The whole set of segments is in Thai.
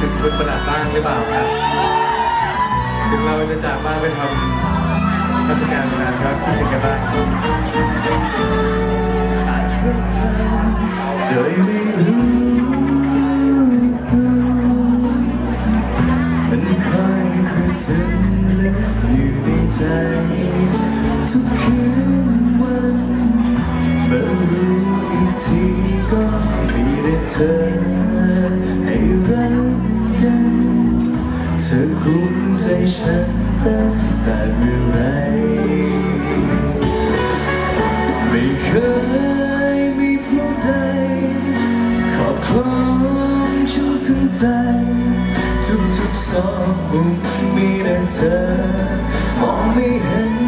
ถึงคุณประหลาดบ้างหรือเปล่าครับ ถึงเราจะจากบ้านไปทำราชการนานก็คิดถึงกันบ้างโดยไม่รู้มันคอยคือสิ่เล็กอยู่ในใจทุกคืนวันเมื่อรู้อีกทีก็มีแต่เธอ ฉันตั้งแต่เมื่อไรไม่เคยมีผู้ใดขอบคล้องฉันถึงใจ ทุกทุกๆซอกมุมมีแต่เธอมองไม่เห็น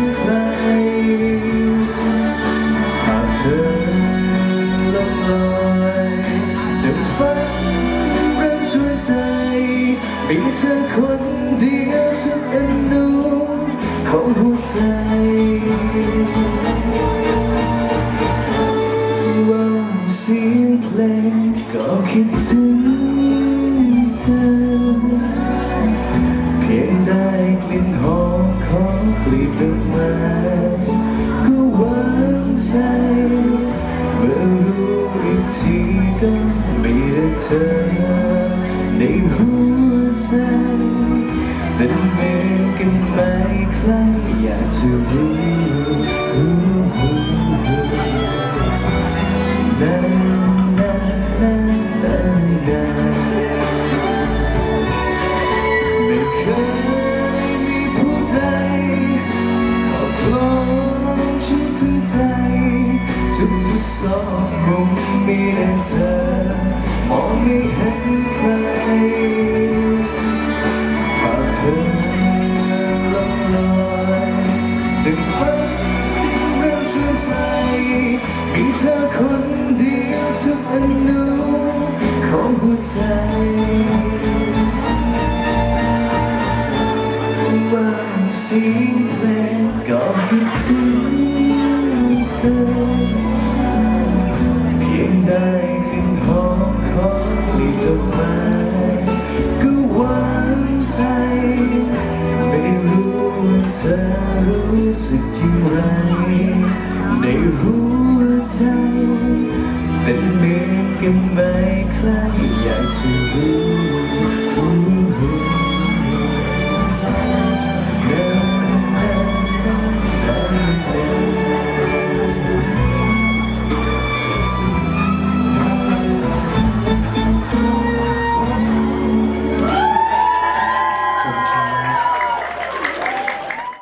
มีเธอคนเดียวทุกอนุของหัวใจว่าเสียงเพลงก็คิดถึงเธอ เพียงได้กลิ่นหอมของกลีบดอกไม้ก็หวานใจเมื่อรู้อีกทีก็มีแต่เธอในหัว ใครอยากจะรู้นานนั่นนั่นนั่นาไม่เคยมีผู้ใดขอบคล้องฉันถึงใจ ทุกๆซอกมุมมีแต่เธอมองไม่เห็น ดึงฝันเริ่มชื่นใจ มีเธอคนเดียวทุกอนุของหัวใจว่าเสียงเพลงก็คิดถึงเธอ เพียงได้กลิ่นหอมของกลีบดอกไม้ ธอรู้สึกอย่างไรในหัวใจเป็นเหมือนกันไหมใครอยากจะรู้